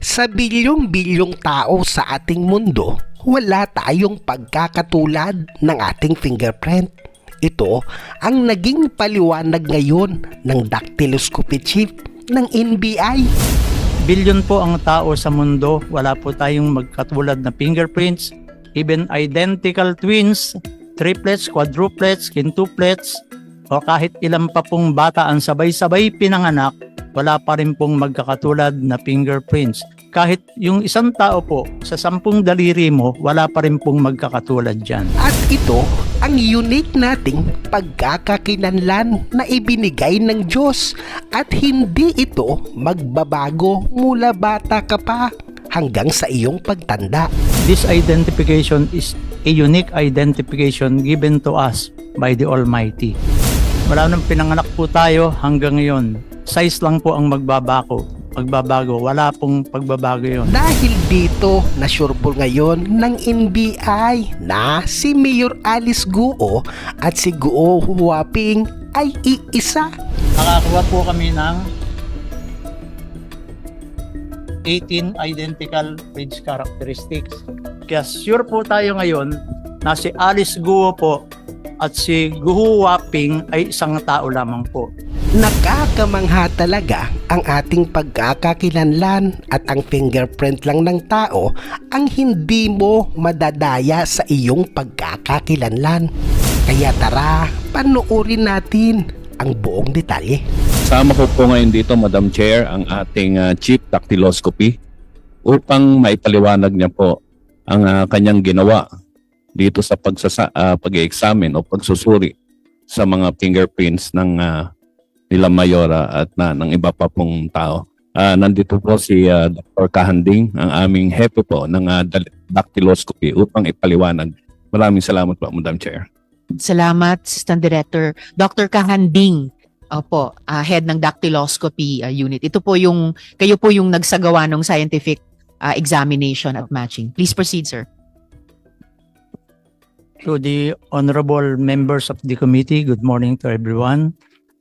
Sa bilyong-bilyong tao sa ating mundo, wala tayong pagkakatulad ng ating fingerprint. Ito ang naging paliwanag ngayon ng dactyloscopy chip ng NBI. Bilyon po ang tao sa mundo, wala po tayong magkatulad na fingerprints, even identical twins, triplets, quadruplets, quintuplets, o kahit ilan pa pong bata ang sabay-sabay pinanganak, wala pa rin pong magkakatulad na fingerprints. Kahit yung isang tao po, sa sampung daliri mo, wala pa rin pong magkakatulad dyan. At ito ang unique nating pagkakakinanlan na ibinigay ng Diyos at hindi ito magbabago mula bata ka pa hanggang sa iyong pagtanda. This identification is a unique identification given to us by the Almighty. Wala nang pinanganak po tayo hanggang ngayon. Size lang po ang magbabago. Magbabago. Wala pong pagbabago yon. Dahil dito, na-sure po ngayon ng NBI na si Mayor Alice Guo at si Guo Huaping ay iisa. Nakakuha po kami ng 18 identical bridge characteristics. Kaya sure po tayo ngayon na si Alice Guo po at si Guo Waping ay isang tao lamang po. Nakakamangha talaga ang ating pagkakakilanlan at ang fingerprint lang ng tao ang hindi mo madadaya sa iyong pagkakakilanlan. Kaya tara, panoorin natin ang buong detalye. Sama ko po ngayon dito, Madam Chair, ang ating ah, Chief Dactyloscopy upang maipaliwanag niya po ang ah, kanyang ginawa dito sa pagsasa, ah, pag-examine o pagsusuri sa mga fingerprints ng ah, nila Mayora at na, ng iba pa pong tao. Ah, nandito po si ah, Dr. Kahanding, ang aming hepe po ng dal- dactyloscopy upang ipaliwanag. Maraming salamat po, Madam Chair. Salamat, Assistant Director. Dr. Kahanding, opo, ah, head ng dactyloscopy ah, unit. Ito po yung, kayo po yung nagsagawa ng scientific ah, examination at matching. Please proceed, sir. To the honorable members of the committee, good morning to everyone.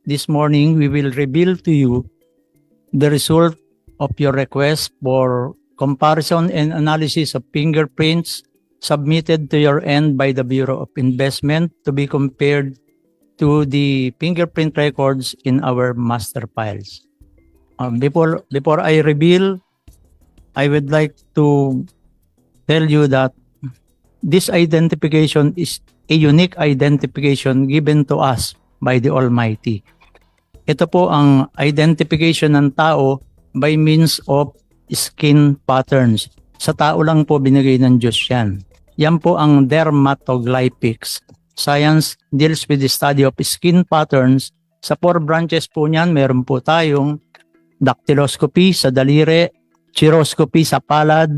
This morning, we will reveal to you the result of your request for comparison and analysis of fingerprints submitted to your end by the Bureau of Investment to be compared to the fingerprint records in our master files. Um, before, before I reveal, I would like to tell you that this identification is a unique identification given to us by the Almighty. Ito po ang identification ng tao by means of skin patterns. Sa tao lang po binigay ng Diyos yan. Yan po ang dermatoglypics. Science deals with the study of skin patterns. Sa four branches po niyan, meron po tayong dactyloscopy sa daliri, chiroscopy sa palad,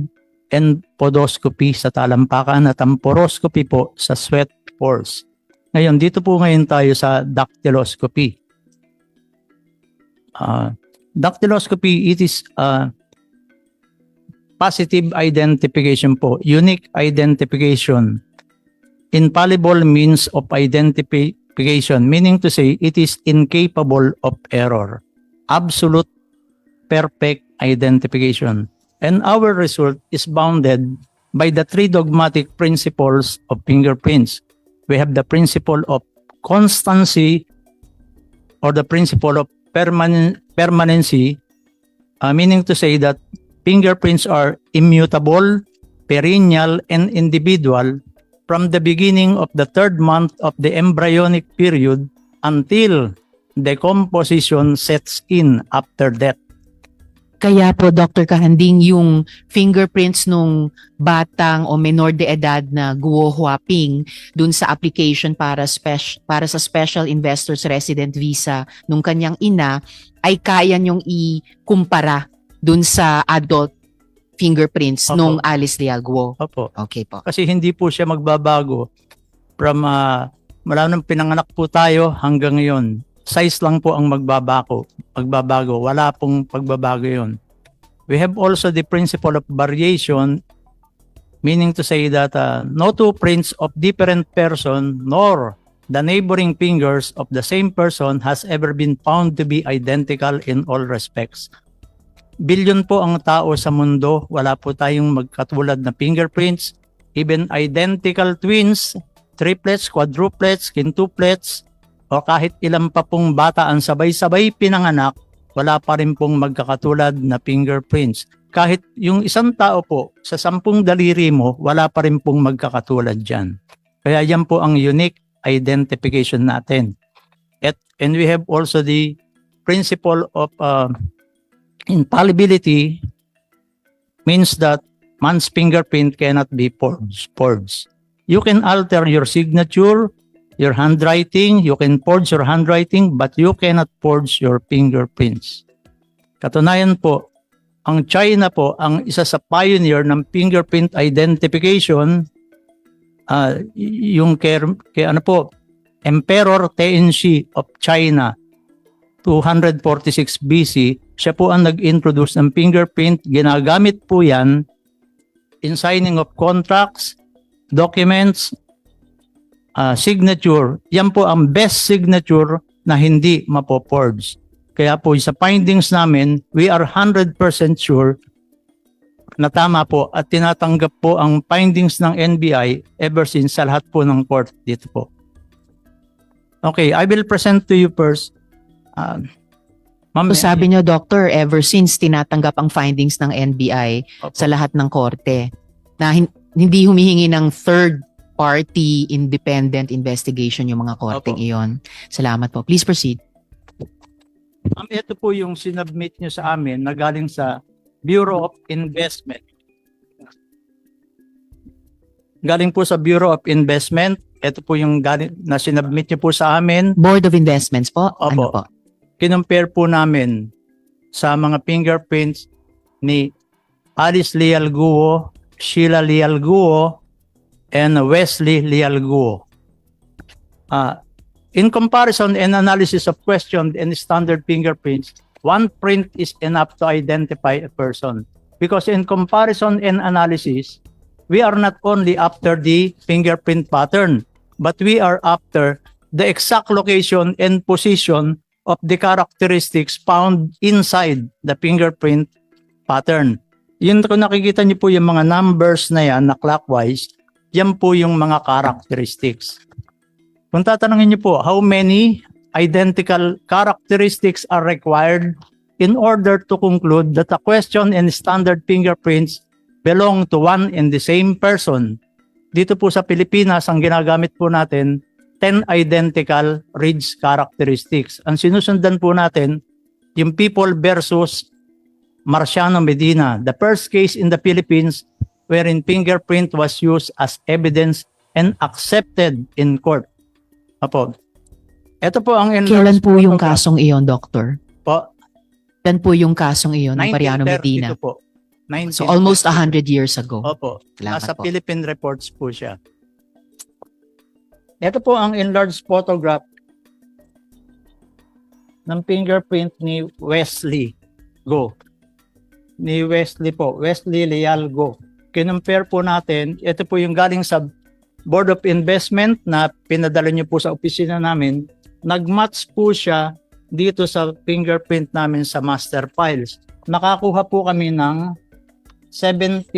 and podoscopy sa talampakan at ang poroscopy po sa sweat pores. Ngayon, dito po ngayon tayo sa dactyloscopy. Uh, dactyloscopy, it is uh, positive identification po, unique identification, infallible means of identification, meaning to say it is incapable of error, absolute perfect identification. And our result is bounded by the three dogmatic principles of fingerprints. We have the principle of constancy or the principle of permanent permanency, uh, meaning to say that fingerprints are immutable, perennial, and individual from the beginning of the third month of the embryonic period until decomposition sets in after death. Kaya po, Dr. Kahanding, yung fingerprints nung batang o menor de edad na Guo Huaping dun sa application para, spec- para sa Special Investors Resident Visa nung kanyang ina ay kaya niyong ikumpara dun sa adult fingerprints Opo. nung Alice Leal Guo. Opo. Okay po. Kasi hindi po siya magbabago from uh, mula nung pinanganak po tayo hanggang ngayon. Size lang po ang magbabago. Magbabago. Wala pong pagbabago yon. We have also the principle of variation meaning to say that uh, no two prints of different person nor the neighboring fingers of the same person has ever been found to be identical in all respects. billion po ang tao sa mundo. Wala po tayong magkatulad na fingerprints. Even identical twins, triplets, quadruplets, quintuplets, o kahit ilan pa pong bata ang sabay-sabay pinanganak, wala pa rin pong magkakatulad na fingerprints. Kahit yung isang tao po, sa sampung daliri mo, wala pa rin pong magkakatulad dyan. Kaya yan po ang unique identification natin. At, and we have also the principle of uh, infallibility means that man's fingerprint cannot be forged. You can alter your signature, your handwriting, you can forge your handwriting, but you cannot forge your fingerprints. Katunayan po, ang China po ang isa sa pioneer ng fingerprint identification y- yung kay, kay ano po Emperor Tenzin of China 246 BC siya po ang nag-introduce ng fingerprint ginagamit po yan in signing of contracts documents ah, signature yan po ang best signature na hindi mapo-forge kaya po sa findings namin, we are 100% sure na tama po at tinatanggap po ang findings ng NBI ever since sa lahat po ng court dito po. Okay, I will present to you first. Uh, Ma'am, So sabi niyo, Doctor, ever since tinatanggap ang findings ng NBI Opo. sa lahat ng korte na hin- hindi humihingi ng third party independent investigation yung mga korteng Opo. iyon. Salamat po. Please proceed. Ma'am, ito po yung sinubmit nyo sa amin na galing sa Bureau of Investment. Galing po sa Bureau of Investment. Ito po yung galing, na sinubmit nyo po sa amin. Board of Investments po? Ano Opo. po? kinumpare po namin sa mga fingerprints ni Alice Lialguo, Sheila Lialguo, and Wesley Lialguo. Ah, in comparison and analysis of questioned and standard fingerprints, one print is enough to identify a person. Because in comparison and analysis, we are not only after the fingerprint pattern, but we are after the exact location and position of the characteristics found inside the fingerprint pattern. Yun kung nakikita niyo po yung mga numbers na yan na clockwise, yan po yung mga characteristics. Kung tatanungin niyo po, how many identical characteristics are required in order to conclude that a question and standard fingerprints belong to one and the same person? Dito po sa Pilipinas, ang ginagamit po natin 10 identical ridge characteristics. Ang sinusundan po natin, yung people versus Marciano Medina, the first case in the Philippines wherein fingerprint was used as evidence and accepted in court. Apo. Ito po ang Kailan po yung kasong iyon, Doctor? po. Kailan po yung kasong iyon ng Mariano 1932 Medina? po. So almost 1932. 100 years ago. Opo. Salamat Nasa po. Philippine reports po siya. Ito po ang enlarged photograph ng fingerprint ni Wesley Go. Ni Wesley po, Wesley Leal Go. Kinumpare po natin, ito po yung galing sa Board of Investment na pinadala niyo po sa opisina namin. Nagmatch po siya dito sa fingerprint namin sa master files. Nakakuha po kami ng 17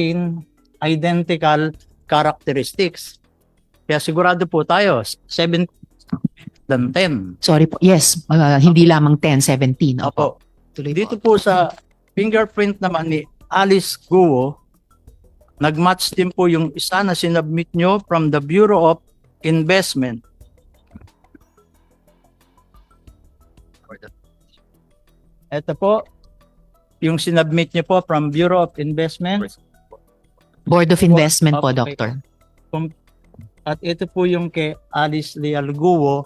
identical characteristics. Kaya sigurado po tayo, 7 than 10. Sorry po. Yes, uh, hindi lamang 10, 17. Opo. Opo. Tuloy Dito po sa fingerprint naman ni Alice Guo, nagmatch din po yung isa na sinubmit nyo from the Bureau of Investment. Ito po, yung sinubmit nyo po from Bureau of Investment. Board of Investment po, Okay. Doctor. At ito po yung kay Alice Lealguo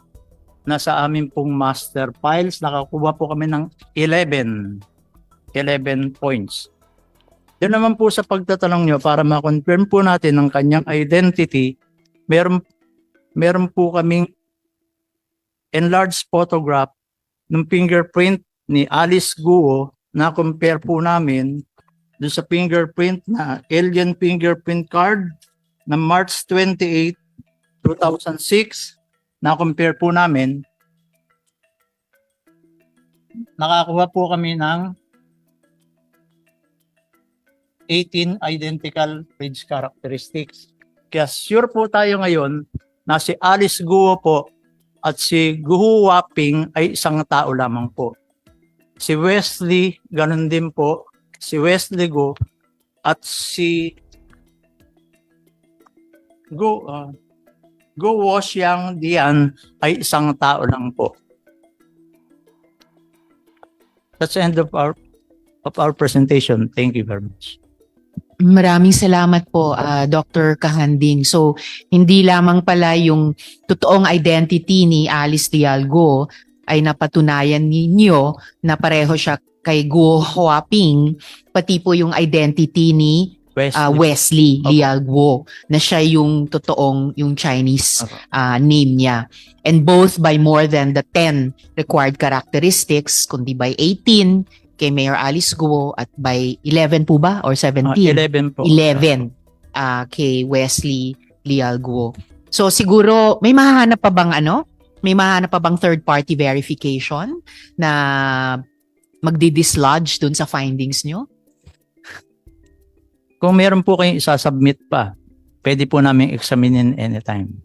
na sa amin pong master files. Nakakuha po kami ng 11. 11 points. Doon naman po sa pagtatanong nyo para ma-confirm po natin ang kanyang identity, meron, meron po kaming enlarged photograph ng fingerprint ni Alice Guo na compare po namin doon sa fingerprint na alien fingerprint card na March 28, 2006, na-compare po namin, nakakuha po kami ng 18 identical bridge characteristics. Kaya sure po tayo ngayon na si Alice Guo po at si Guo Waping ay isang tao lamang po. Si Wesley, ganun din po. Si Wesley Go at si Go uh, Go Woxiang Dian ay isang tao lang po. That's the end of our of our presentation. Thank you very much. Maraming salamat po, ah, Dr. Kahanding. So, hindi lamang pala yung totoong identity ni Alice Dialgo ay napatunayan ninyo na pareho siya kay Guo Huaping, pati po yung identity ni Wesley. ah, Wesley. Lialguo na siya yung totoong yung Chinese ah, name niya. And both by more than the 10 required characteristics, kundi by 18 kay Mayor Alice Guo at by 11 po ba or 17? Ah, 11 po. 11 ah, kay Wesley Lialguo. So siguro may mahahanap pa bang ano? May mahahanap pa bang third party verification na magdi-dislodge dun sa findings nyo? Kung meron po kayong isasubmit pa, pwede po namin examinin anytime.